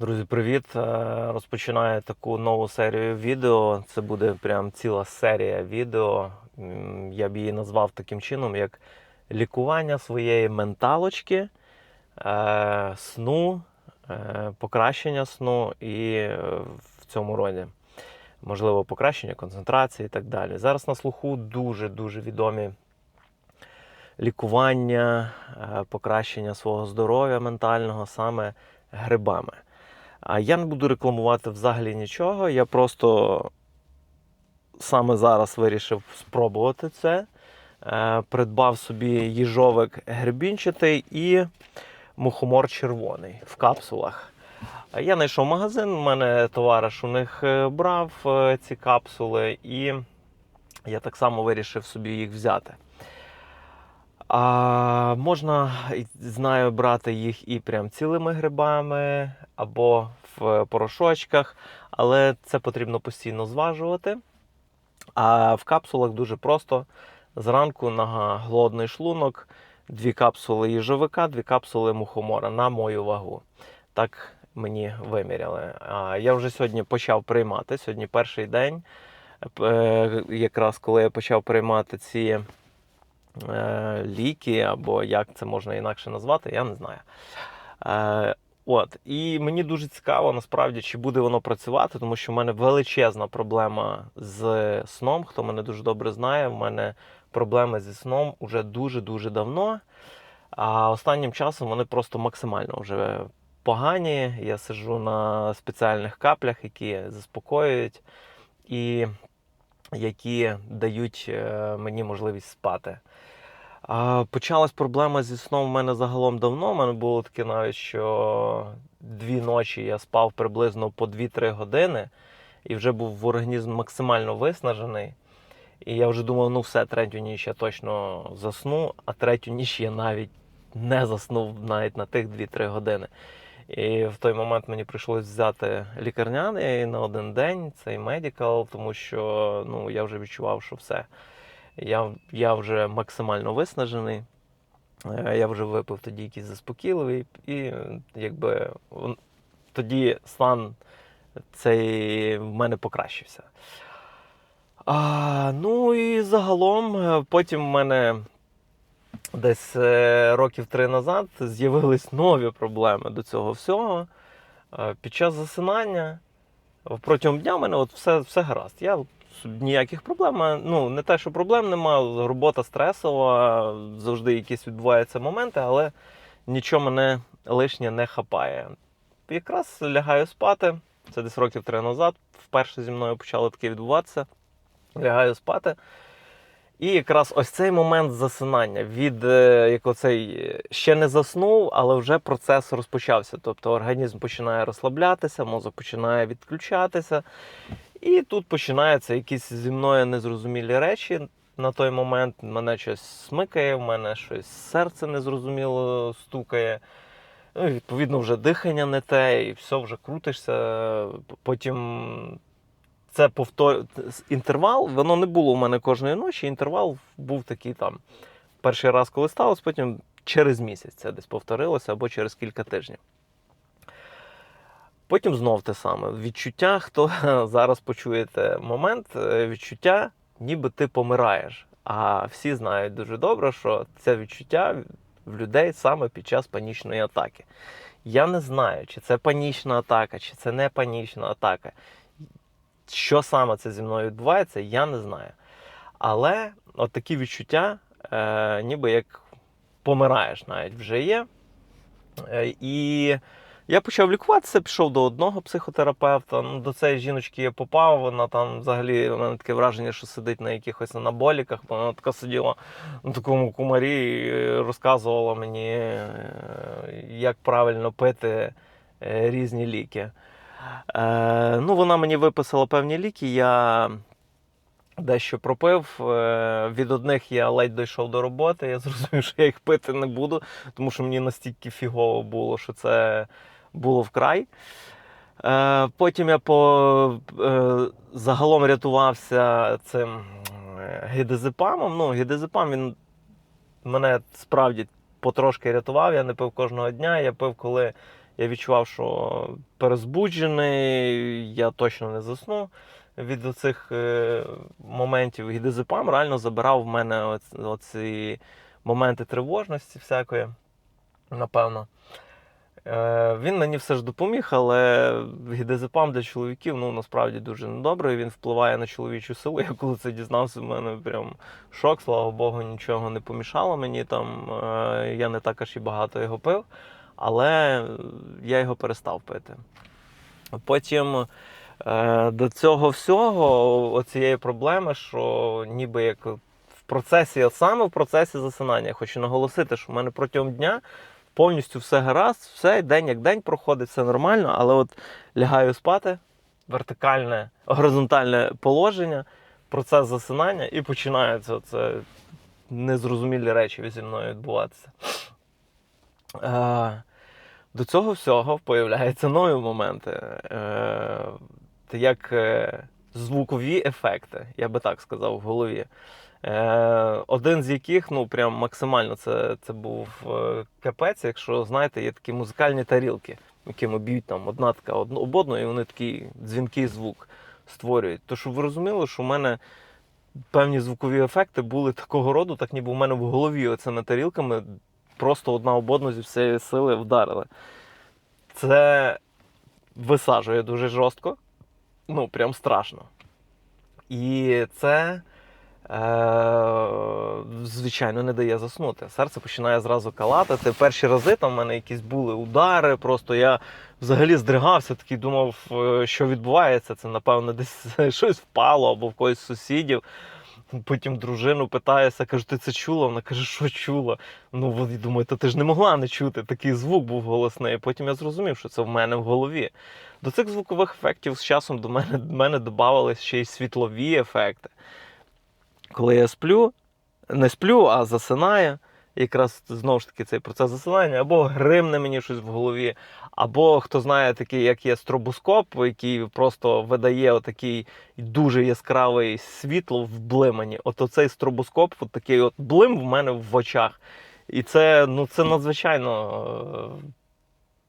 Друзі, привіт! Е, Розпочинаю таку нову серію відео. Це буде прям ціла серія відео. Я б її назвав таким чином, як лікування своєї менталочки, е, сну, е, покращення сну і в цьому роді. Можливо, покращення концентрації і так далі. Зараз на слуху дуже-дуже відомі лікування, покращення свого здоров'я ментального саме грибами. А я не буду рекламувати взагалі нічого. Я просто саме зараз вирішив спробувати це. Е, Придбав собі їжовик грибінчатий і мухомор червоний в капсулах. Я знайшов магазин, у мене товариш у них е, брав е, ці капсули, і я так само вирішив собі їх взяти. А можна, знаю, брати їх і прям цілими грибами, або в порошочках, але це потрібно постійно зважувати. А в капсулах дуже просто. Зранку на голодний шлунок, дві капсули їжовика, дві капсули мухомора на мою вагу. Так мені виміряли. Я вже сьогодні почав приймати. Сьогодні перший день, е, якраз коли я почав приймати ці ліки, або як це можна інакше назвати, я не знаю. Е, От, і мені дуже цікаво, насправді, чи буде воно працювати, тому що в мене величезна проблема з сном. Хто мене дуже добре знає, в мене проблеми зі сном уже дуже-дуже давно. А останнім часом вони просто максимально вже погані. Я сиджу на спеціальних каплях, які заспокоюють і які дають е, мені можливість спати. Почалась проблема зі сном в мене загалом давно. У мене було таке навіть, що дві ночі я спав приблизно по 2-3 години і вже був в організм максимально виснажений. І я вже думав, ну все, третю ніч я точно засну, а третю ніч я навіть не заснув навіть на тих 2-3 години. І в той момент мені прийшлось взяти лікарняний на один день, цей медикал, тому що ну, я вже відчував, що все. Я, я вже максимально виснажений. Е, Я вже випив тоді якийсь заспокійливий, і якби тоді стан цей в мене покращився. А, ну і загалом, е, потім в мене десь е, років три назад з'явились нові проблеми до цього всього. Е, Під час засинання протягом дня в мене от все, все гаразд. Я ніяких проблем. е, Ну, не те, що проблем немає, робота стресова, завжди якісь відбуваються моменти, але нічого мене лишнє не хапає. Якраз лягаю спати. Це десь років три назад. Вперше зі мною почало таке відбуватися. Лягаю спати. І якраз ось цей момент засинання від е, як оцей е, ще не заснув, але вже процес розпочався. Тобто організм починає розслаблятися, мозок починає відключатися. І тут починаються якісь зі мною незрозумілі речі. На той момент мене щось смикає, в мене щось серце незрозуміло стукає. Ну, відповідно, вже дихання не те, і все вже крутишся. Потім це повтор... інтервал, воно не було у мене кожної ночі. Інтервал був такий там. Перший раз, коли сталося, потім через місяць це десь повторилося або через кілька тижнів. Потім знов те саме. Відчуття, хто зараз почуєте момент, е, відчуття, ніби ти помираєш. А всі знають дуже добре, що це відчуття в людей саме під час панічної атаки. Я не знаю, чи це панічна атака, чи це не панічна атака. Що саме це зі мною відбувається, я не знаю. Але от такі відчуття, е, ніби як помираєш навіть вже є. Е, і я почав лікуватися, пішов до одного психотерапевта. Ну, до цієї жіночки я попав. Вона там взагалі у мене таке враження, що сидить на якихось анаболіках. бо Вона така сиділа на такому кумарі і розказувала мені, е, як правильно пити е, різні ліки. Е, ну, вона мені виписала певні ліки. Я дещо пропив. Е, від одних я ледь дійшов до роботи. Я зрозумів, що я їх пити не буду, тому що мені настільки фігово було, що це було вкрай. Е, потім я по, е, загалом рятувався цим е, гідезепамом. Ну, гідезепам він мене справді потрошки рятував. Я не пив кожного дня. Я пив, коли Я відчував, що перезбуджений, я точно не засну від оцих е, моментів. І дизепам реально забирав в мене оці моменти тривожності всякої, напевно. Е, Він мені все ж допоміг, але гідезепам для чоловіків ну, насправді дуже недобрий. Він впливає на чоловічу силу. Я коли це дізнався, в мене прям шок, слава Богу, нічого не помішало мені там. Е, Я не так аж і багато його пив, але я його перестав пити. Потім е, до цього всього, оцієї проблеми, що ніби як в процесі, саме в процесі засинання, хочу наголосити, що в мене протягом дня повністю все гаразд, все день як день проходить, все нормально, але от лягаю спати, вертикальне, горизонтальне положення, процес засинання, і починаються це незрозумілі речі зі мною відбуватися. Е, до цього всього появляються нові моменти, е, як е, звукові ефекти, я би так сказав, в голові. Е, один з яких, ну прям максимально це, це був е, капець, якщо знаєте, є такі музикальні тарілки, якими б'ють там одна така об одну, і вони такий дзвінкий звук створюють. То щоб ви розуміли, що в мене певні звукові ефекти були такого роду, так ніби в мене в голові оцими тарілками просто одна об одну зі всієї сили вдарили. Це висаджує дуже жорстко, ну прям страшно. І це, е, звичайно, не дає заснути. Серце починає зразу калатати. Перші рази там в мене якісь були удари. Просто я взагалі здригався, такий думав, е, що відбувається. Це, напевно, десь щось впало або в когось з сусідів. Потім дружину питаюся, кажу, ти це чула? Вона каже, що чула. Ну, і думаю, та ти ж не могла не чути. Такий звук був голосний. Потім я зрозумів, що це в мене в голові. До цих звукових ефектів з часом до мене, до мене додавалися ще й світлові ефекти. Коли я сплю, не сплю, а засинаю, якраз знову ж таки цей процес засилання, або гримне мені щось в голові, або хто знає такий, як є стробоскоп, який просто видає отакий дуже яскравий світло в блимані. От оцей стробоскоп, от такий от блим в мене в очах. І це, ну, це надзвичайно е,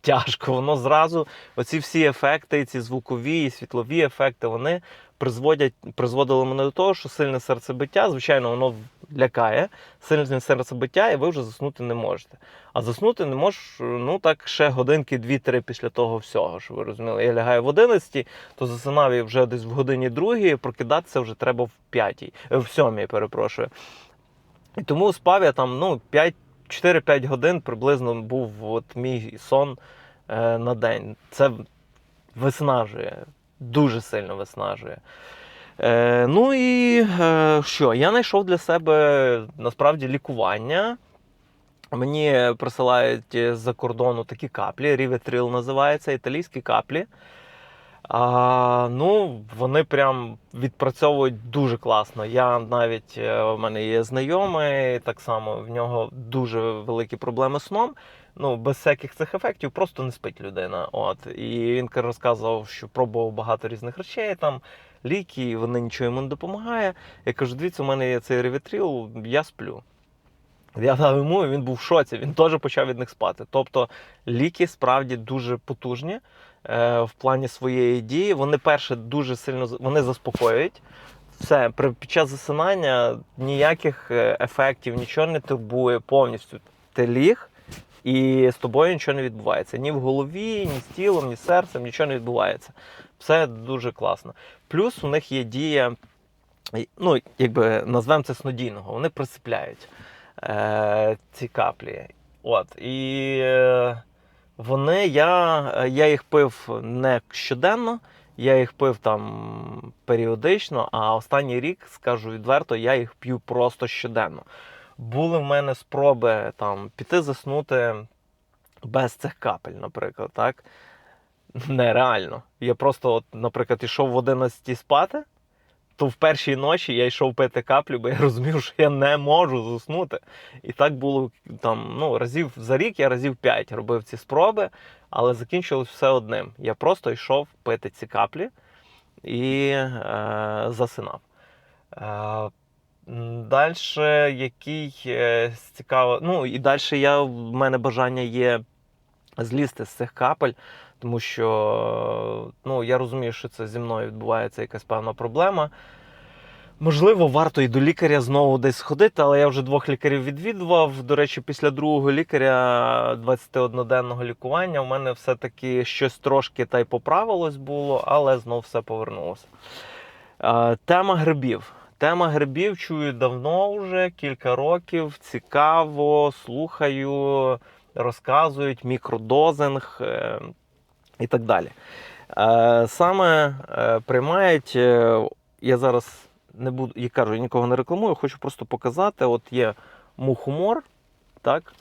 тяжко. Воно зразу, оці всі ефекти, ці звукові і світлові ефекти, вони призводять, призводили мене до того, що сильне серцебиття, звичайно, воно лякає, сильне серцебиття, і ви вже заснути не можете. А заснути не можеш, ну так, ще годинки 2-3 після того всього, що ви розуміли. Я лягаю в 11, то засинав я вже десь в годині другій, прокидатися вже треба в 5, в 7, перепрошую. І тому спав я там ну, 5, 4-5 годин приблизно був от мій сон е, на день. Це виснажує, дуже сильно виснажує. Е, ну і е, що? Я знайшов для себе насправді лікування. Мені присилають з-за кордону такі каплі, Rivetril називається, італійські каплі. А, ну, вони прям відпрацьовують дуже класно. Я навіть е, в мене є знайомий, так само в нього дуже великі проблеми з сном. Ну, без всяких цих ефектів просто не спить людина. От. І він розказував, що пробував багато різних речей, там ліки, вони нічого йому не допомагає. Я кажу, дивіться, у мене є цей ревітріл, я сплю. Я дав йому, і він був в шоці, він теж почав від них спати. Тобто ліки справді дуже потужні е, в плані своєї дії. Вони перше дуже сильно вони заспокоюють. Все, під час засинання ніяких е, ефектів, нічого не турбує повністю. Ти ліг, і з тобою нічого не відбувається. Ні в голові, ні з тілом, ні з серцем, нічого не відбувається. Все дуже класно. Плюс у них є дія, ну, якби назвемо це снодійного, вони присипляють е, ці каплі. От. І е, вони, я, я їх пив не щоденно, я їх пив там періодично, а останній рік, скажу відверто, я їх п'ю просто щоденно. Були в мене спроби там піти заснути без цих капель, наприклад, так? Нереально. Я просто, от, наприклад, йшов в 11 спати, то в першій ночі я йшов пити каплю, бо я розумів, що я не можу заснути. І так було там, ну, разів за рік я разів 5 робив ці спроби, але закінчилось все одним. Я просто йшов пити ці каплі і е, засинав. Е, Далі, який е, цікаво, ну і далі я в мене бажання є злізти з цих капель, тому що ну, я розумію, що це зі мною відбувається якась певна проблема. Можливо, варто і до лікаря знову десь сходити, але я вже двох лікарів відвідував. До речі, після другого лікаря 21-денного лікування у мене все-таки щось трошки та й поправилось було, але знов все повернулося. Е, Тема грибів. Тема грибів чую давно вже, кілька років. Цікаво, слухаю, розказують мікродозинг е, і так далі. Е, Саме е, приймають, я зараз не буду, я кажу, я нікого не рекламую, хочу просто показати. От є мухомор, так?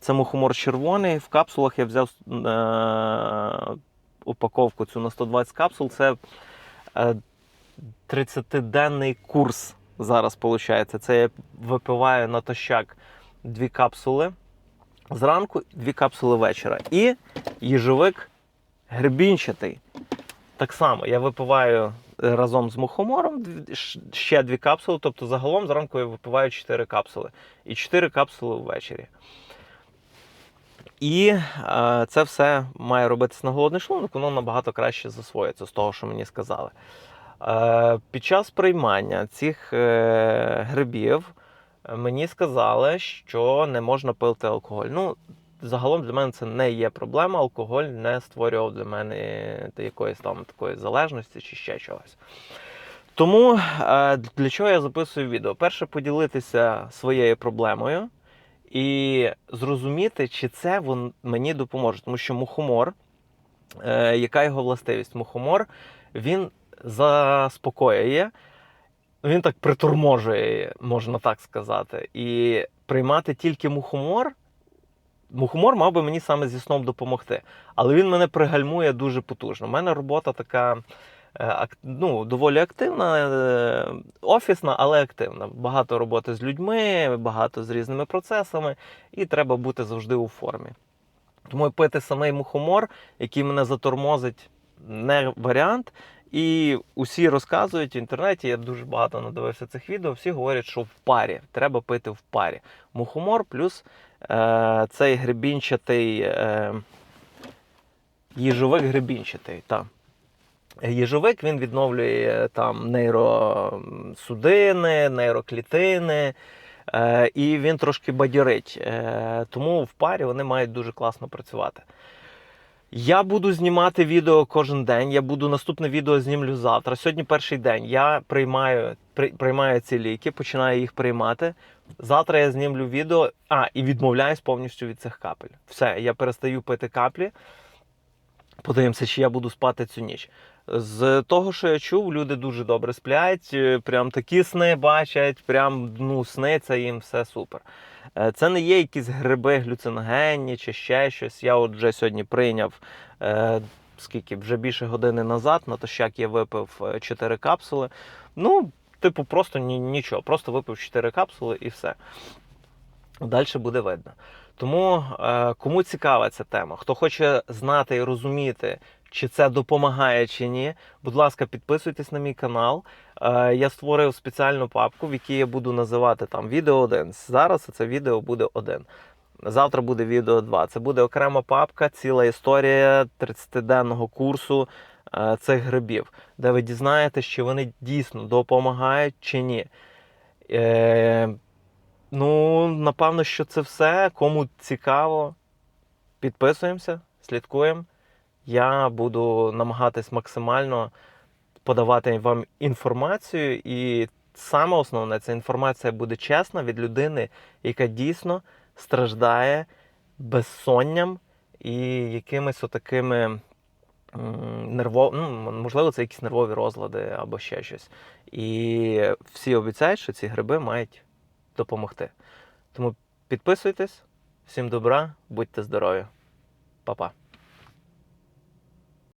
Це мухомор червоний. В капсулах я взяв упаковку цю на 120 капсул. Це е, 30-денний курс зараз виходить. Це я випиваю натощак дві капсули зранку, дві капсули вечора. І їжовик гребінчатий. Так само я випиваю е, разом з мухомором ще дві капсули, тобто загалом зранку я випиваю 4 капсули. І 4 капсули ввечері. І е, це все має робитися на голодний шлунок, воно набагато краще засвоїться з того, що мені сказали. Е, під час приймання цих е, грибів мені сказали, що не можна пити алкоголь. Ну, загалом для мене це не є проблема. Алкоголь не створював для мене якоїсь там такої залежності чи ще чогось. Тому е, для чого я записую відео? Перше, поділитися своєю проблемою і зрозуміти, чи це вон мені допоможе. Тому що мухомор, е, яка його властивість? Мухомор він заспокоює, він так приторможує, можна так сказати. І приймати тільки мухомор. Мухомор мав би мені саме зі сном допомогти, але він мене пригальмує дуже потужно. У мене робота така е, ну, доволі активна, е, офісна, але активна. Багато роботи з людьми, багато з різними процесами, і треба бути завжди у формі. Тому пити самий мухомор, який мене затормозить, не варіант. І усі розказують в інтернеті, я дуже багато надивився цих відео, всі говорять, що в парі, треба пити в парі. Мухомор плюс е, цей гребінчатий е, їжовик гребінчатий. Та. Їжовик він відновлює там нейросудини, нейроклітини, е, і він трошки бадьорить. Е, тому в парі вони мають дуже класно працювати. Я буду знімати відео кожен день. Я буду наступне відео знімлю завтра. Сьогодні перший день. Я приймаю, при, приймаю ці ліки, починаю їх приймати. Завтра я знімлю відео. А, і відмовляюсь повністю від цих капель. Все, я перестаю пити каплі. Подивимося, чи я буду спати цю ніч. З того, що я чув, люди дуже добре сплять, е, прям такі сни бачать, прям ну, сниться їм все супер. Е, Це не є якісь гриби глюциногенні чи ще щось. Я от вже сьогодні прийняв е, скільки вже більше години назад, натощак я випив 4 капсули. Ну, типу, просто ні, нічого, просто випив 4 капсули і все. Далі буде видно. Тому е, кому цікава ця тема, хто хоче знати і розуміти, чи це допомагає чи ні, будь ласка, підписуйтесь на мій канал. Е, я створив спеціальну папку, в якій я буду називати там відео 1. Зараз це відео буде 1. Завтра буде відео 2. Це буде окрема папка, ціла історія 30-денного курсу е, цих грибів, де ви дізнаєтесь, чи вони дійсно допомагають чи ні. Е, Ну, напевно, що це все. Кому цікаво, підписуємося, слідкуємо. Я буду намагатись максимально подавати вам інформацію, і саме основне, ця інформація буде чесна від людини, яка дійсно страждає безсонням і якимись отакими нервов... ну, можливо, це якісь нервові розлади або ще щось. І всі обіцяють, що ці гриби мають допомогти. Тому підписуйтесь, всім добра, будьте здорові. Па-па.